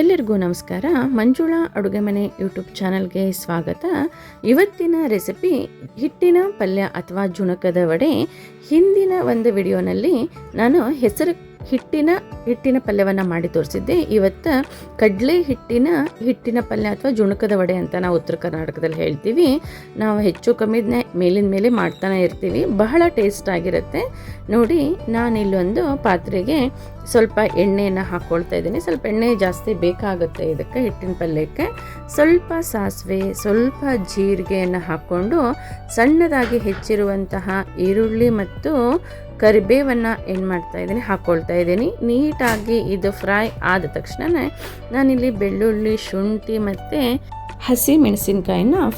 ಎಲ್ಲರಿಗೂ ನಮಸ್ಕಾರ. ಮಂಜುಳಾ ಅಡುಗೆ ಮನೆ ಯೂಟ್ಯೂಬ್ ಚಾನಲ್ಗೆ ಸ್ವಾಗತ. ಇವತ್ತಿನ ರೆಸಿಪಿ ಹಿಟ್ಟಿನ ಪಲ್ಯ ಅಥವಾ ಜುಣಕದ ವಡೆ. ಹಿಂದಿನ ಒಂದು ವಿಡಿಯೋನಲ್ಲಿ ನಾನು ಹೆಸರು ಹಿಟ್ಟಿನ ಹಿಟ್ಟಿನ ಪಲ್ಯವನ್ನು ಮಾಡಿ ತೋರಿಸಿದ್ದೆ. ಇವತ್ತು ಕಡಲೆ ಹಿಟ್ಟಿನ ಹಿಟ್ಟಿನ ಪಲ್ಯ ಅಥವಾ ಜುಣಕದ ವಡೆ ಅಂತ ನಾವು ಉತ್ತರ ಕರ್ನಾಟಕದಲ್ಲಿ ಹೇಳ್ತೀವಿ. ನಾವು ಹೆಚ್ಚು ಕಮ್ಮಿ ಮೇಲಿನ ಮೇಲೆ ಮಾಡ್ತಾನೆ ಇರ್ತೀವಿ. ಬಹಳ ಟೇಸ್ಟ್ ಆಗಿರುತ್ತೆ. ನೋಡಿ, ನಾನು ಇಲ್ಲೊಂದು ಪಾತ್ರೆಗೆ ಸ್ವಲ್ಪ ಎಣ್ಣೆಯನ್ನು ಹಾಕ್ಕೊಳ್ತಾ ಇದ್ದೀನಿ. ಸ್ವಲ್ಪ ಎಣ್ಣೆ ಜಾಸ್ತಿ ಬೇಕಾಗುತ್ತೆ ಇದಕ್ಕೆ, ಹಿಟ್ಟಿನ ಪಲ್ಯಕ್ಕೆ. ಸ್ವಲ್ಪ ಸಾಸಿವೆ, ಸ್ವಲ್ಪ ಜೀರಿಗೆಯನ್ನು ಹಾಕ್ಕೊಂಡು ಸಣ್ಣದಾಗಿ ಹೆಚ್ಚಿರುವಂತಹ ಈರುಳ್ಳಿ ಮತ್ತು ಕರಿಬೇವನ್ನು ಏನು ಮಾಡ್ತಾ ಇದ್ದೀನಿ ಹಾಕ್ಕೊಳ್ತಾ ಇದ್ದೀನಿ. ನೀಟಾಗಿ ಇದು ಫ್ರೈ ಆದ ತಕ್ಷಣ ನಾನಿಲ್ಲಿ ಬೆಳ್ಳುಳ್ಳಿ, ಶುಂಠಿ ಮತ್ತು ಹಸಿ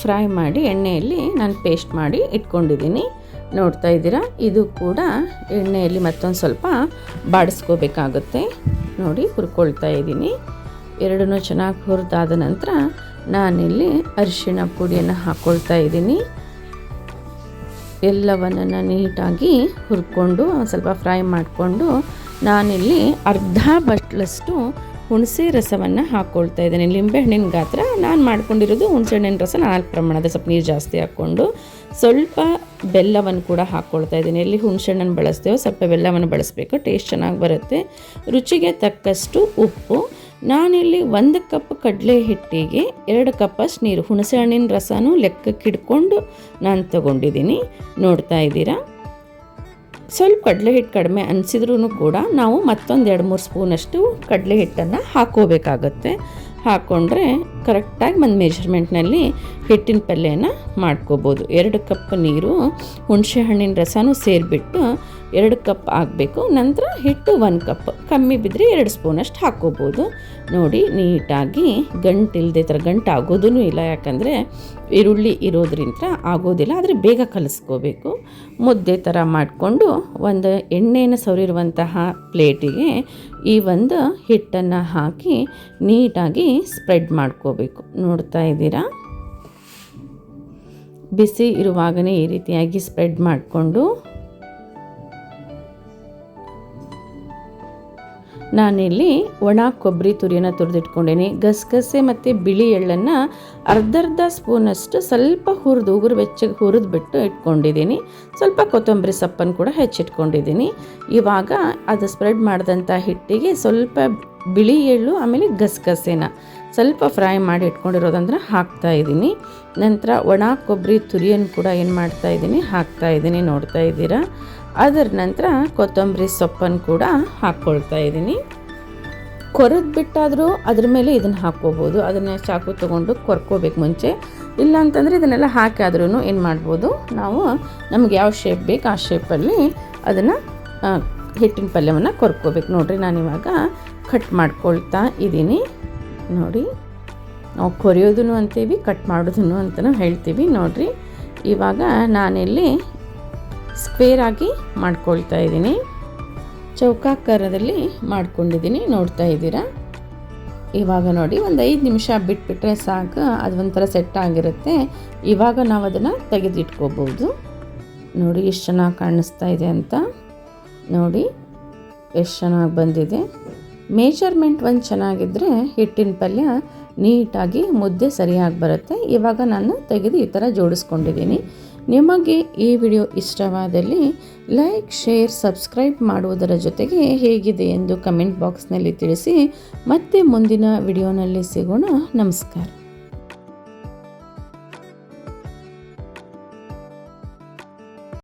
ಫ್ರೈ ಮಾಡಿ ಎಣ್ಣೆಯಲ್ಲಿ ನಾನು ಪೇಸ್ಟ್ ಮಾಡಿ ಇಟ್ಕೊಂಡಿದ್ದೀನಿ. ನೋಡ್ತಾ ಇದ್ದೀರಾ? ಇದು ಕೂಡ ಎಣ್ಣೆಯಲ್ಲಿ ಮತ್ತೊಂದು ಸ್ವಲ್ಪ ಬಾಡಿಸ್ಕೋಬೇಕಾಗುತ್ತೆ. ನೋಡಿ, ಹುರ್ಕೊಳ್ತಾ ಇದ್ದೀನಿ. ಎರಡನ್ನೂ ಚೆನ್ನಾಗಿ ಹುರಿದಾದ ನಂತರ ನಾನಿಲ್ಲಿ ಅರಿಶಿಣ ಪುಡಿಯನ್ನು ಹಾಕ್ಕೊಳ್ತಾ ಇದ್ದೀನಿ. ಎಲ್ಲವನ್ನು ನೀಟಾಗಿ ಹುರ್ಕೊಂಡು, ಸ್ವಲ್ಪ ಫ್ರೈ ಮಾಡಿಕೊಂಡು ನಾನಿಲ್ಲಿ ಅರ್ಧ ಬಟ್ಲಷ್ಟು ಹುಣಸೆ ರಸವನ್ನು ಹಾಕ್ಕೊಳ್ತಾ ಇದ್ದೀನಿ. ಲಿಂಬೆಹಣ್ಣಿನ ಗಾತ್ರ ನಾನು ಮಾಡ್ಕೊಂಡಿರೋದು ಹುಣಸೆ ಹಣ್ಣಿನ ರಸ ನಾಲ್ಕು ಪ್ರಮಾಣದ, ಸ್ವಲ್ಪ ನೀರು ಜಾಸ್ತಿ ಹಾಕ್ಕೊಂಡು ಸ್ವಲ್ಪ ಬೆಲ್ಲವನ್ನು ಕೂಡ ಹಾಕ್ಕೊಳ್ತಾ ಇದ್ದೀನಿ. ಎಲ್ಲಿ ಹುಣಸೆಹಣ್ಣನ್ನು ಬಳಸ್ತೇವೋ ಸ್ವಲ್ಪ ಬೆಲ್ಲವನ್ನು ಬಳಸಬೇಕು, ಟೇಸ್ಟ್ ಚೆನ್ನಾಗಿ ಬರುತ್ತೆ. ರುಚಿಗೆ ತಕ್ಕಷ್ಟು ಉಪ್ಪು ನಾನಿಲ್ಲಿ ಒಂದು ಕಪ್ ಕಡಲೆ ಹಿಟ್ಟಿಗೆ ಎರಡು ಕಪ್ಪಷ್ಟು ನೀರು ಹುಣಸೆ ಹಣ್ಣಿನ ರಸನೂ ಲೆಕ್ಕಕ್ಕೆ ಹಿಡ್ಕೊಂಡು ನಾನು ತಗೊಂಡಿದ್ದೀನಿ. ನೋಡ್ತಾ ಇದ್ದೀರಾ? ಸ್ವಲ್ಪ ಕಡಲೆ ಹಿಟ್ಟು ಕಡಿಮೆ ಅನಿಸಿದ್ರೂ ಕೂಡ ನಾವು ಮತ್ತೊಂದು ಎರಡು ಮೂರು ಸ್ಪೂನಷ್ಟು ಕಡಲೆ ಹಿಟ್ಟನ್ನು ಹಾಕೋಬೇಕಾಗತ್ತೆ ಹಾಕ್ಕೊಂಡ್ರೆ ಕರೆಕ್ಟಾಗಿ ಒಂದು ಮೆಜರ್ಮೆಂಟ್ನಲ್ಲಿ ಹಿಟ್ಟಿನ ಪಲ್ಯನ ಮಾಡ್ಕೋಬೋದು. ಎರಡು ಕಪ್ ನೀರು ಹುಣಸೆ ಹಣ್ಣಿನ ರಸನೂ ಸೇರಿಬಿಟ್ಟು ಎರಡು ಕಪ್ ಆಗಬೇಕು. ನಂತರ ಹಿಟ್ಟು ಒಂದು ಕಪ್. ಕಮ್ಮಿ ಬಿದ್ದರೆ ಎರಡು ಸ್ಪೂನಷ್ಟು ಹಾಕ್ಕೋಬೋದು. ನೋಡಿ, ನೀಟಾಗಿ ಗಂಟಿಲ್ಲದೆ ಥರ ಗಂಟು ಆಗೋದೂ ಇಲ್ಲ. ಯಾಕಂದರೆ ಈರುಳ್ಳಿ ಇರೋದ್ರಿಂದ ಆಗೋದಿಲ್ಲ. ಆದರೆ ಬೇಗ ಕಲಿಸ್ಕೋಬೇಕು. ಮುದ್ದೆ ಥರ ಮಾಡಿಕೊಂಡು ಒಂದು ಎಣ್ಣೆಯನ್ನು ಸವರಿರುವಂತಹ ಪ್ಲೇಟಿಗೆ ಈ ಒಂದು ಹಿಟ್ಟನ್ನು ಹಾಕಿ ನೀಟಾಗಿ ಸ್ಪ್ರೆಡ್ ಮಾಡ್ಕೋಬೇಕು. ನೋಡ್ತಾ ಇದ್ದೀರಾ? ಬಿಸಿ ಇರುವಾಗಲೇ ಈ ರೀತಿಯಾಗಿ ಸ್ಪ್ರೆಡ್ ಮಾಡಿಕೊಂಡು ನಾನಿಲ್ಲಿ ಒಣ ಕೊಬ್ಬರಿ ತುರಿಯನ್ನು ತುರಿದಿಟ್ಕೊಂಡೇನೆ. ಗಸಗಸೆ ಮತ್ತು ಬಿಳಿ ಎಳ್ಳನ್ನು ಅರ್ಧರ್ಧ ಸ್ಪೂನಷ್ಟು ಸ್ವಲ್ಪ ಹುರಿದು ಉಗುರು ಬೆಚ್ಚಗೆ ಹುರಿದ್ಬಿಟ್ಟು ಇಟ್ಕೊಂಡಿದ್ದೀನಿ ಸ್ವಲ್ಪ ಕೊತ್ತಂಬರಿ ಸೊಪ್ಪನ್ನು ಕೂಡ ಹೆಚ್ಚಿಟ್ಕೊಂಡಿದ್ದೀನಿ ಇವಾಗ ಅದು ಸ್ಪ್ರೆಡ್ ಮಾಡಿದಂಥ ಹಿಟ್ಟಿಗೆ ಸ್ವಲ್ಪ ಬಿಳಿ ಎಳ್ಳು, ಆಮೇಲೆ ಗಸಗಸೆನ. ಸ್ವಲ್ಪ ಫ್ರೈ ಮಾಡಿ ಇಟ್ಕೊಂಡಿರೋದಂದ್ರೆ ಹಾಕ್ತಾ ಇದ್ದೀನಿ. ನಂತರ ಒಣ ಕೊಬ್ಬರಿ ತುರಿಯನ್ನು ಕೂಡ ಏನು ಮಾಡ್ತಾ ಇದ್ದೀನಿ, ಹಾಕ್ತಾ ಇದ್ದೀನಿ, ನೋಡ್ತಾ ಇದ್ದೀರಾ? ಅದರ ನಂತರ ಕೊತ್ತಂಬರಿ ಸೊಪ್ಪನ್ನು ಕೂಡ ಹಾಕ್ಕೊಳ್ತಾ ಇದ್ದೀನಿ. ಕೊರೆದು ಬಿಟ್ಟಾದರೂ ಅದ್ರ ಮೇಲೆ ಇದನ್ನು ಹಾಕ್ಕೋಬೋದು. ಅದನ್ನು ಚಾಕು ತೊಗೊಂಡು ಕೊರ್ಕೋಬೇಕು ಮುಂಚೆ. ಇಲ್ಲ ಅಂತಂದರೆ ಇದನ್ನೆಲ್ಲ ಹಾಕಾದ್ರೂ ಏನು ಮಾಡ್ಬೋದು, ನಾವು ನಮ್ಗೆ ಯಾವ ಶೇಪ್ ಬೇಕು ಆ ಶೇಪಲ್ಲಿ ಅದನ್ನು ಹಿಟ್ಟಿನ ಪಲ್ಯವನ್ನು ಕೊರ್ಕೋಬೇಕು. ನೋಡಿರಿ, ನಾನಿವಾಗ ಕಟ್ ಮಾಡ್ಕೊಳ್ತಾ ಇದ್ದೀನಿ. ನೋಡಿ. ನಾವು ಕೊರೆಯೋದನ್ನು ಅಂತೀವಿ, ಕಟ್ ಮಾಡೋದನ್ನು ಅಂತಲೂ ಹೇಳ್ತೀವಿ. ನೋಡಿರಿ, ಇವಾಗ ನಾನಿಲ್ಲಿ ಸ್ಕ್ವೇರ್ ಆಗಿ ಮಾಡ್ಕೊಳ್ತಾ ಇದ್ದೀನಿ. ಚೌಕಾಕಾರದಲ್ಲಿ ಮಾಡ್ಕೊಂಡಿದ್ದೀನಿ, ನೋಡ್ತಾ ಇದ್ದೀರಾ? ಇವಾಗ ನೋಡಿ, ಒಂದು ಐದು ನಿಮಿಷ ಬಿಟ್ಬಿಟ್ರೆ ಸಾಕು, ಅದು ಒಂಥರ ಸೆಟ್ ಆಗಿರುತ್ತೆ. ಇವಾಗ ನಾವು ಅದನ್ನು ತೆಗೆದಿಟ್ಕೋಬೋದು. ನೋಡಿ, ಎಷ್ಟು ಚೆನ್ನಾಗಿ ಕಾಣಿಸ್ತಾ ಇದೆ ಅಂತ. ನೋಡಿ, ಎಷ್ಟು ಚೆನ್ನಾಗಿ ಬಂದಿದೆ. ಮೇಜರ್ಮೆಂಟ್ ಒಂದು ಚೆನ್ನಾಗಿದ್ದರೆ ಹಿಟ್ಟಿನ ಪಲ್ಯ ನೀಟಾಗಿ ಮುದ್ದೆ ಸರಿಯಾಗಿ ಬರುತ್ತೆ. ಇವಾಗ ನಾನು ತೆಗೆದು ಈ ಥರ ಜೋಡಿಸ್ಕೊಂಡಿದ್ದೀನಿ. ನಿಮಗೆ ಈ ವಿಡಿಯೋ ಇಷ್ಟವಾದಲ್ಲಿ ಲೈಕ್, ಶೇರ್, ಸಬ್ಸ್ಕ್ರೈಬ್ ಮಾಡುವುದರ ಜೊತೆಗೆ ಹೇಗಿದೆ ಎಂದು ಕಮೆಂಟ್ ಬಾಕ್ಸ್ನಲ್ಲಿ ತಿಳಿಸಿ. ಮತ್ತೆ ಮುಂದಿನ ವಿಡಿಯೋನಲ್ಲಿ ಸಿಗೋಣ. ನಮಸ್ಕಾರ.